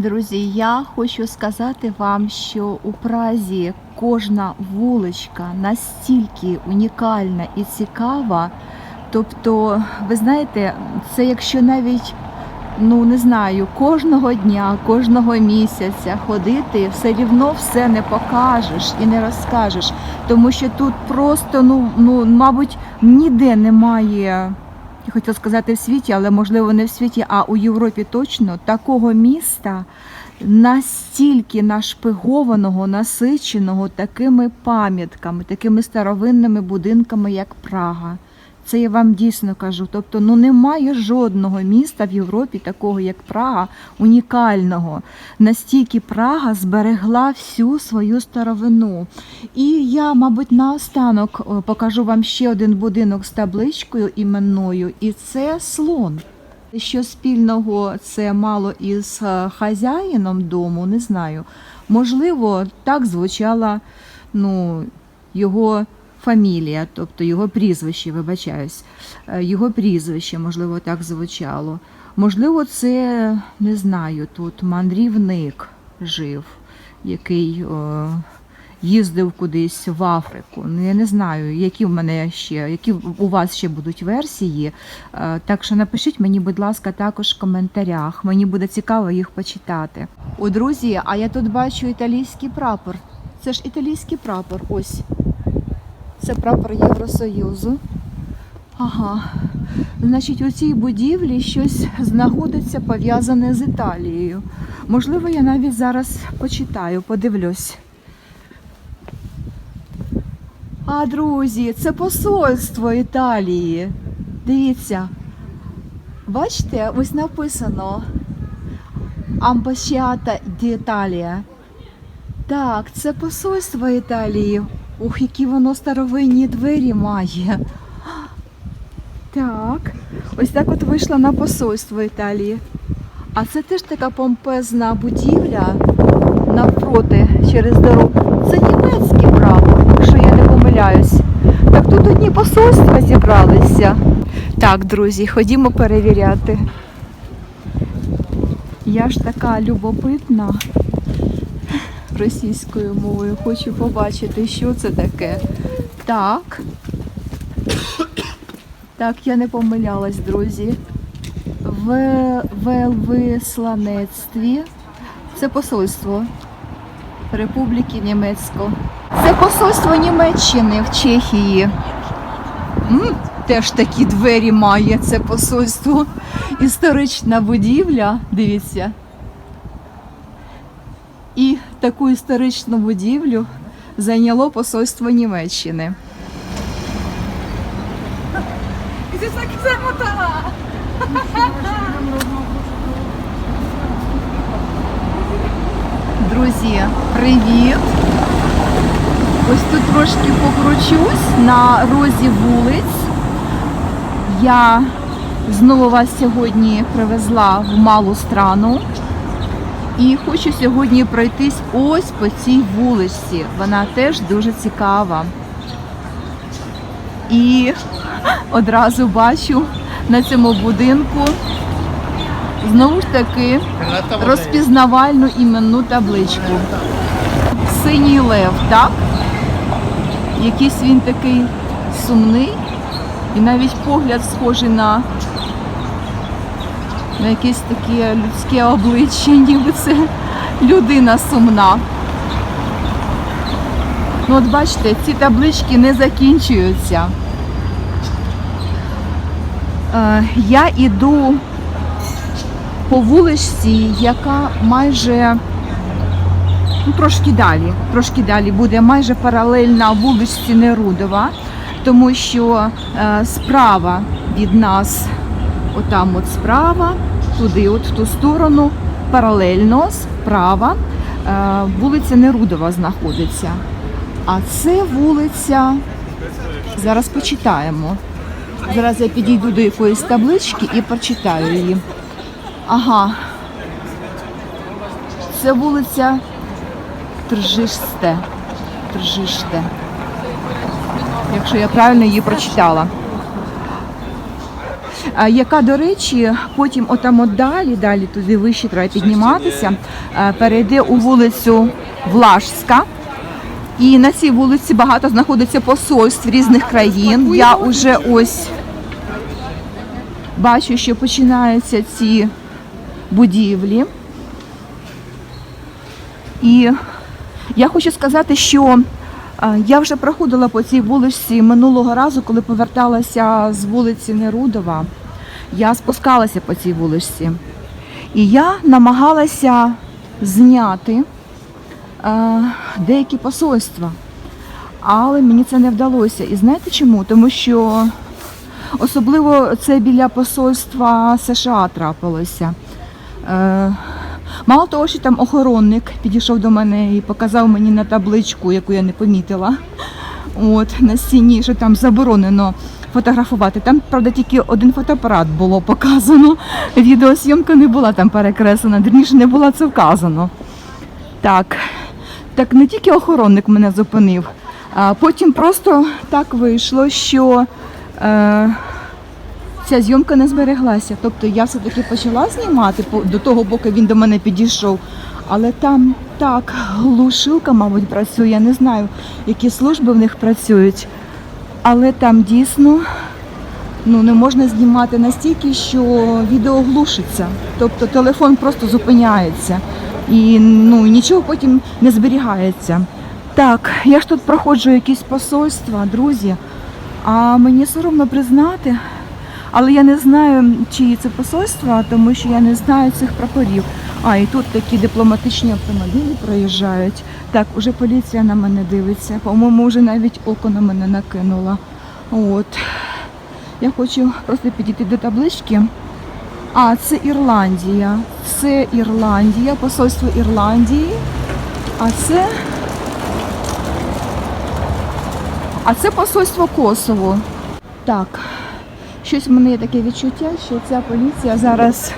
Друзі, я хочу сказати вам, що у Празі кожна вуличка настільки унікальна і цікава. Тобто, ви знаєте, це якщо навіть ну не знаю, кожного дня, кожного місяця ходити, все рівно все не покажеш і не розкажеш. Тому що тут просто, ну, ну мабуть, ніде немає. Я хотіла сказати в світі, але можливо не в світі, а у Європі точно такого міста настільки нашпигованого, насиченого такими пам'ятками, такими старовинними будинками, як Прага. Це я вам дійсно кажу. Тобто, ну немає жодного міста в Європі, такого як Прага, унікального. Настільки Прага зберегла всю свою старовину. І я, мабуть, наостанок е, покажу вам ще один будинок з табличкою іменною, і це слон. Що спільного це мало із е, хазяїном дому, не знаю. Можливо, так звучала ну, його фамілія, тобто його прізвище, вибачаюсь, Е, його прізвище, можливо, так звучало. Можливо, це не знаю, тут мандрівник жив, який е, їздив кудись в Африку. Ну, я не знаю, які в мене ще, які у вас ще будуть версії. Е, Так що напишіть мені, будь ласка, також в коментарях. Мені буде цікаво їх почитати. О, друзі, а я тут бачу італійський прапор. Це ж італійський прапор. Ось. Це прапор Євросоюзу. Ага. Значить, у цій будівлі щось знаходиться пов'язане з Італією. Можливо, я навіть зараз почитаю, подивлюсь. А, друзі, це посольство Італії. Дивіться. Бачите, ось написано Амбасіата ді Італія. Так, це посольство Італії. Ух, які воно старовинні двері має. Так, ось так от вийшла на посольство Італії. А це теж така помпезна будівля навпроти через дорогу. Це німецький прапор, якщо я не помиляюсь. Так тут одні посольства зібралися. Так, друзі, ходімо перевіряти. Я ж така любопитна російською мовою. Хочу побачити, що це таке. Так. Так, я не помилялась, друзі. В Велвисланецтві. Це посольство Республіки Німецько. Це посольство Німеччини в Чехії. М, теж такі двері має це посольство. Історична будівля, дивіться. І таку історичну будівлю зайняло посольство Німеччини. Друзі, привіт! Ось тут трошки покручусь на розі вулиць. Я знову вас сьогодні привезла в малу страну. І хочу сьогодні пройтись ось по цій вулиці. Вона теж дуже цікава. І одразу бачу на цьому будинку знову ж таки розпізнавальну іменну табличку. Синій лев, так? Якийсь він такий сумний і навіть погляд схожий на, на якесь таке людське обличчя, ніби це людина сумна. Ну от бачите, ці таблички не закінчуються. Е, я іду по вуличці, яка майже ну, трошки далі, трошки далі буде майже паралельна вуличці Нерудова, тому що е, справа від нас, отам от справа, туди, от в ту сторону, паралельно справа, е, вулиця Нерудова знаходиться. А це вулиця, зараз почитаємо. Зараз я підійду до якоїсь таблички і прочитаю її. Ага. Це вулиця Тржиште. Тржиште. Якщо я правильно її прочитала. Яка, до речі, потім отам от далі, далі туди вище треба підніматися, перейде у вулицю Влажська. І на цій вулиці багато знаходиться посольств різних країн. Я вже ось бачу, що починаються ці будівлі. І я хочу сказати, що я вже проходила по цій вулиці минулого разу, коли поверталася з вулиці Нерудова. Я спускалася по цій вулиці. І я намагалася зняти е, деякі посольства. Але мені це не вдалося. І знаєте чому? Тому що особливо це біля посольства США трапилося. Е, мало того, що там охоронник підійшов до мене і показав мені на табличку, яку я не помітила. От, на стіні, що там заборонено фотографувати. Там, правда, тільки один фотоапарат було показано. Відеосйомка не була там перекреслена, вірніше не було це вказано. Так, так не тільки охоронник мене зупинив, а потім просто так вийшло, що е, ця зйомка не збереглася. Тобто я все-таки почала знімати до того, поки він до мене підійшов. Але там так глушилка, мабуть, працює. Я не знаю, які служби в них працюють. Але там дійсно ну, не можна знімати настільки, що відео глушиться. Тобто телефон просто зупиняється і ну, нічого потім не зберігається. Так, я ж тут проходжу якісь посольства, друзі, а мені соромно признати, але я не знаю, чиї це посольства, тому що я не знаю цих прапорів. А, і тут такі дипломатичні автомобілі проїжджають. Так, уже поліція на мене дивиться. По-моєму, вже навіть око на мене накинула. От. Я хочу просто підійти до таблички. А, це Ірландія. Це Ірландія, посольство Ірландії. А це. А це посольство Косово. Так, щось в мене є таке відчуття, що ця поліція зараз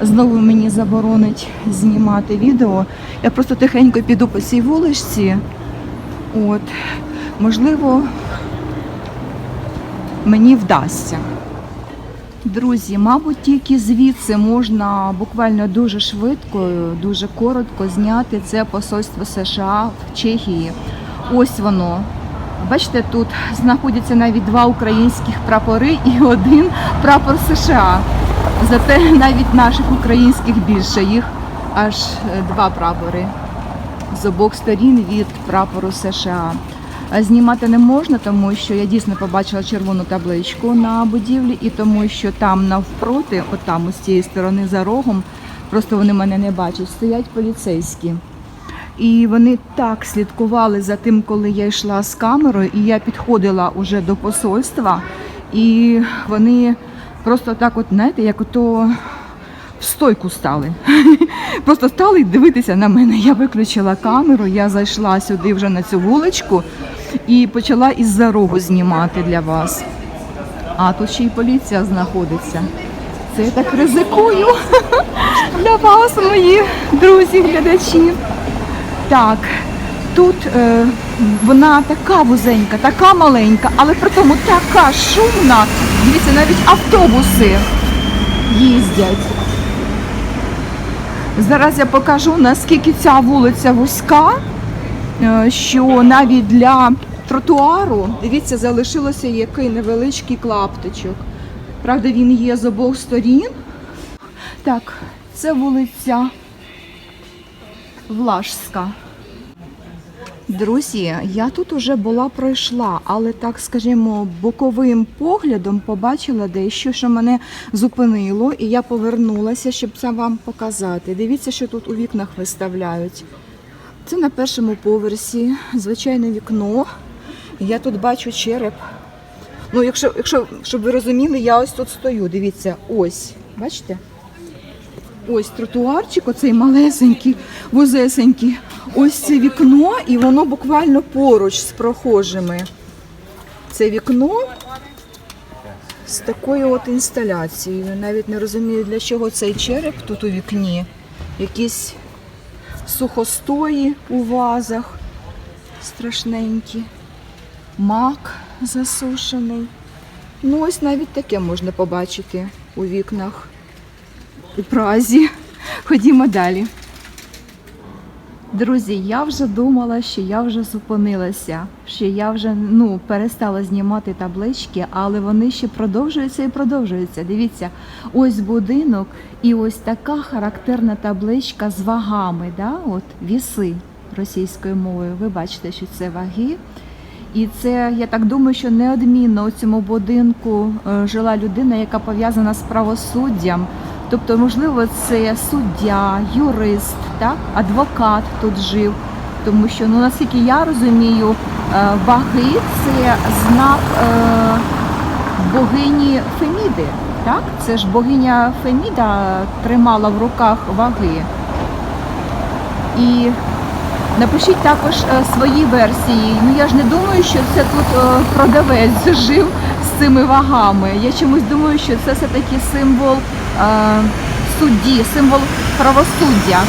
знову мені заборонить знімати відео. Я просто тихенько піду по цій вуличці. От, можливо, мені вдасться. Друзі, мабуть, тільки звідси можна буквально дуже швидко, дуже коротко зняти це посольство США в Чехії. Ось воно. Бачите, тут знаходяться навіть два українських прапори і один прапор США. Зате навіть наших українських більше, їх аж е, два прапори з обох сторін від прапору США. Знімати не можна, тому що я дійсно побачила червону табличку на будівлі, і тому що там навпроти, отам з цієї сторони за рогом, просто вони мене не бачать, стоять поліцейські. І вони так слідкували за тим, коли я йшла з камерою, і я підходила уже до посольства, і вони просто так, от, знаєте, як ото в стойку стали. Просто стали дивитися на мене. Я виключила камеру, я зайшла сюди вже на цю вуличку і почала із-за рогу знімати для вас. А тут ще й поліція знаходиться. Це я так ризикую для вас, мої друзі, глядачі. Так, тут е, вона така вузенька, така маленька, але при тому така шумна. Дивіться, навіть автобуси їздять. Зараз я покажу, наскільки ця вулиця вузька, е, що навіть для тротуару, дивіться, залишилося який невеличкий клаптичок. Правда, він є з обох сторін. Так, це вулиця Влажська. Друзі, я тут уже була пройшла, але так скажімо, боковим поглядом побачила дещо, що мене зупинило, і я повернулася, щоб це вам показати. Дивіться, що тут у вікнах виставляють. Це на першому поверсі, звичайне вікно. Я тут бачу череп. Ну, якщо, якщо щоб ви розуміли, я ось тут стою. Дивіться, ось. Бачите? Ось тротуарчик, оцей малесенький, вузесенький. Ось це вікно, і воно буквально поруч з прохожими. Це вікно з такою от інсталяцією. Навіть не розумію, для чого цей череп тут у вікні. Якісь сухостої у вазах страшненькі. Мак засушений. Ну, ось навіть таке можна побачити. у вікнах у Празі. Ходімо далі. Друзі, я вже думала, що я вже зупинилася, що я вже ну, перестала знімати таблички, але вони ще продовжуються і продовжуються. Дивіться, ось будинок і ось така характерна табличка з вагами, да? от віси російською мовою. Ви бачите, що це ваги. І це, я так думаю, що неодмінно у цьому будинку е, жила людина, яка пов'язана з правосуддям. Тобто, можливо, це суддя, юрист, так, адвокат тут жив. Тому що, ну наскільки я розумію, е, ваги це знак е, богині Феміди. Так? Це ж богиня Феміда тримала в руках ваги. І Напишіть також е, свої версії. Ну я ж не думаю, що це тут продавець жив з цими вагами. Я чомусь думаю, що це все-таки символ судді, символ правосуддя.